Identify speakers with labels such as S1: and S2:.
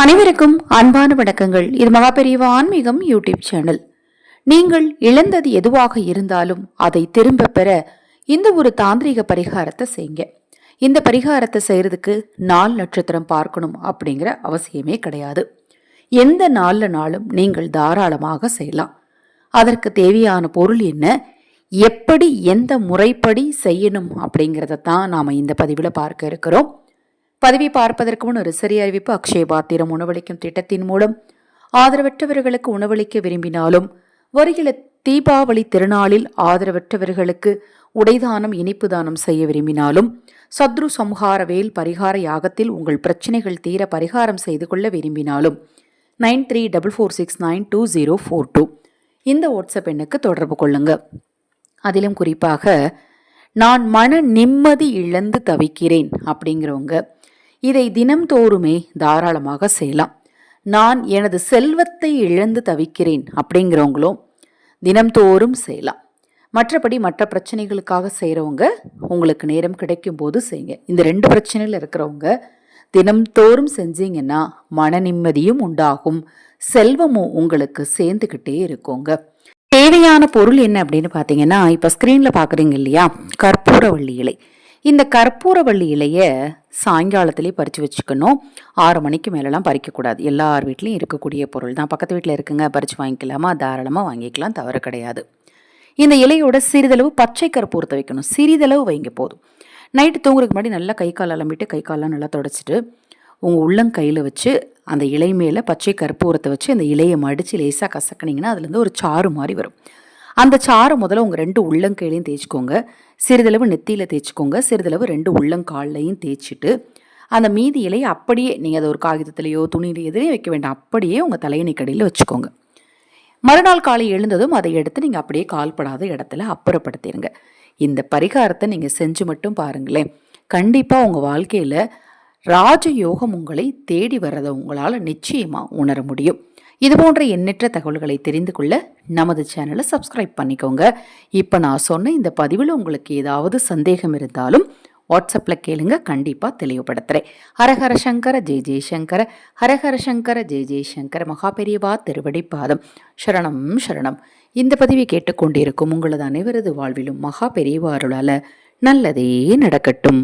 S1: அனைவருக்கும் அன்பான வணக்கங்கள். இது மகாபெரிவ ஆன்மீகம் யூடியூப் சேனல். நீங்கள் இழந்தது எதுவாக இருந்தாலும் அதை திரும்ப பெற இந்த ஒரு தாந்திரிக பரிகாரத்தை செய்யுங்க. இந்த பரிகாரத்தை செய்கிறதுக்கு நாள் நட்சத்திரம் பார்க்கணும் அப்படிங்கிற அவசியமே கிடையாது. எந்த நாளில் நாளும் நீங்கள் தாராளமாக செய்யலாம். அதற்கு தேவையான பொருள் என்ன? எப்படி எந்த முறைப்படி செய்யணும் அப்படிங்கிறத தான் நாம் இந்த பதிவில் பார்க்க இருக்கிறோம். பதவி பார்ப்பதற்கு முன் ஒரு சிறிய அறிவிப்பு. அக்ஷய பாத்திரம் உணவளிக்கும் திட்டத்தின் மூலம் ஆதரவற்றவர்களுக்கு உணவளிக்க விரும்பினாலும் வருகிற தீபாவளி திருநாளில் ஆதரவற்றவர்களுக்கு உடைதானம் இனிப்பு தானம் செய்ய விரும்பினாலும் சத்ரு சம்ஹார வேல் பரிகார யாகத்தில் உங்கள் பிரச்சனைகள் தீர பரிகாரம் செய்து கொள்ள விரும்பினாலும் nine three double four six nine two zero four two. இந்த வாட்ஸ்அப் எண்ணுக்கு தொடர்பு கொள்ளுங்க. அதிலும் குறிப்பாக நான் மன நிம்மதி இழந்து தவிக்கிறேன் அப்படிங்கிறவங்க இதை தினம்தோறுமே தாராளமாக செய்யலாம். நான் எனது செல்வத்தை இழந்து தவிக்கிறேன் அப்படிங்கிறவங்களும் தினம்தோறும் செய்யலாம். மற்றபடி மற்ற பிரச்சனைகளுக்காக செய்கிறவங்க உங்களுக்கு நேரம் கிடைக்கும் போது செய்யுங்க. இந்த ரெண்டு பிரச்சனையில் இருக்கிறவங்க தினம்தோறும் செஞ்சீங்கன்னா மன நிம்மதியும் உண்டாகும். செல்வமும் உங்களுக்கு சேர்ந்துக்கிட்டே இருக்குங்க. தேவையான பொருள் என்ன அப்படின்னு பார்த்தீங்கன்னா இப்போ ஸ்க்ரீனில் பார்க்குறீங்க இல்லையா? கற்பூரவள்ளி இலை. இந்த கற்பூரவள்ளி இலையை சாயங்காலத்திலே பறித்து வச்சுக்கணும். ஆறு மணிக்கு மேலெலாம் பறிக்கக்கூடாது. எல்லார் வீட்லேயும் இருக்கக்கூடிய பொருள் தான். பக்கத்து வீட்டில் இருக்குங்க பறித்து வாங்கிக்கலாமா? தாராளமாக வாங்கிக்கலாம் தவறு கிடையாது. இந்த இலையோட சிறிதளவு பச்சை கற்பூரத்தை வைக்கணும். சிறிதளவு வைங்க போதும். நைட்டு தூங்குறதுக்கு முன்னாடி நல்லா கை கால் அலம்பிட்டு கை காலெலாம் நல்லா தொடச்சிட்டு உங்கள் உள்ளங்கையில் வச்சு அந்த இலை மேலே பச்சை கற்பூரத்தை வச்சு அந்த இலையை மடித்து லேசாக கசக்கினீங்கன்னா அதுலேருந்து ஒரு சாறு மாதிரி வரும். அந்த சாறை முதல்ல உங்கள் ரெண்டு உள்ளங்கையிலையும் தேய்ச்சிக்கோங்க. சிறிதளவு நெத்தியில் தேய்ச்சிக்கோங்க. சிறிதளவு ரெண்டு உள்ளங்கால்லையும் தேய்ச்சிட்டு அந்த மீதி இலையை அப்படியே நீங்கள் அதை ஒரு காகிதத்துலேயோ துணியிலையோ எதுலேயும் வைக்க வேண்டாம். அப்படியே உங்கள் தலையணைக்கடியில் வச்சுக்கோங்க. மறுநாள் காலை எழுந்ததும் அதை எடுத்து நீங்கள் அப்படியே கால்படாத இடத்துல அப்புறப்படுத்திடுங்க இந்த பரிகாரத்தை நீங்கள் செஞ்சு மட்டும் பாருங்களேன். கண்டிப்பாக உங்கள் வாழ்க்கையில் ராஜயோகம் உங்களை தேடி வர்றதை உங்களால் நிச்சயமாக உணர முடியும். இது போன்ற எண்ணற்ற தகவல்களை தெரிந்து கொள்ள நமது சேனலை சப்ஸ்கிரைப் பண்ணிக்கோங்க. இப்போ நான் சொன்ன இந்த பதிவில் உங்களுக்கு ஏதாவது சந்தேகம் இருந்தாலும் வாட்ஸ்அப்பில் கேளுங்க. கண்டிப்பாக தெளிவுபடுத்துகிறேன் ஹரஹர சங்கர ஜெய் ஜெய்சங்கர ஹரஹர சங்கர ஜெய் ஜெய்சங்கர மகாபெரியவா திருவடி பாதம். சரணம் சரணம். இந்த பதிவை கேட்டுக்கொண்டிருக்கும் உங்களது அனைவரது வாழ்விலும் மகா பெரியவா நல்லதே நடக்கட்டும்.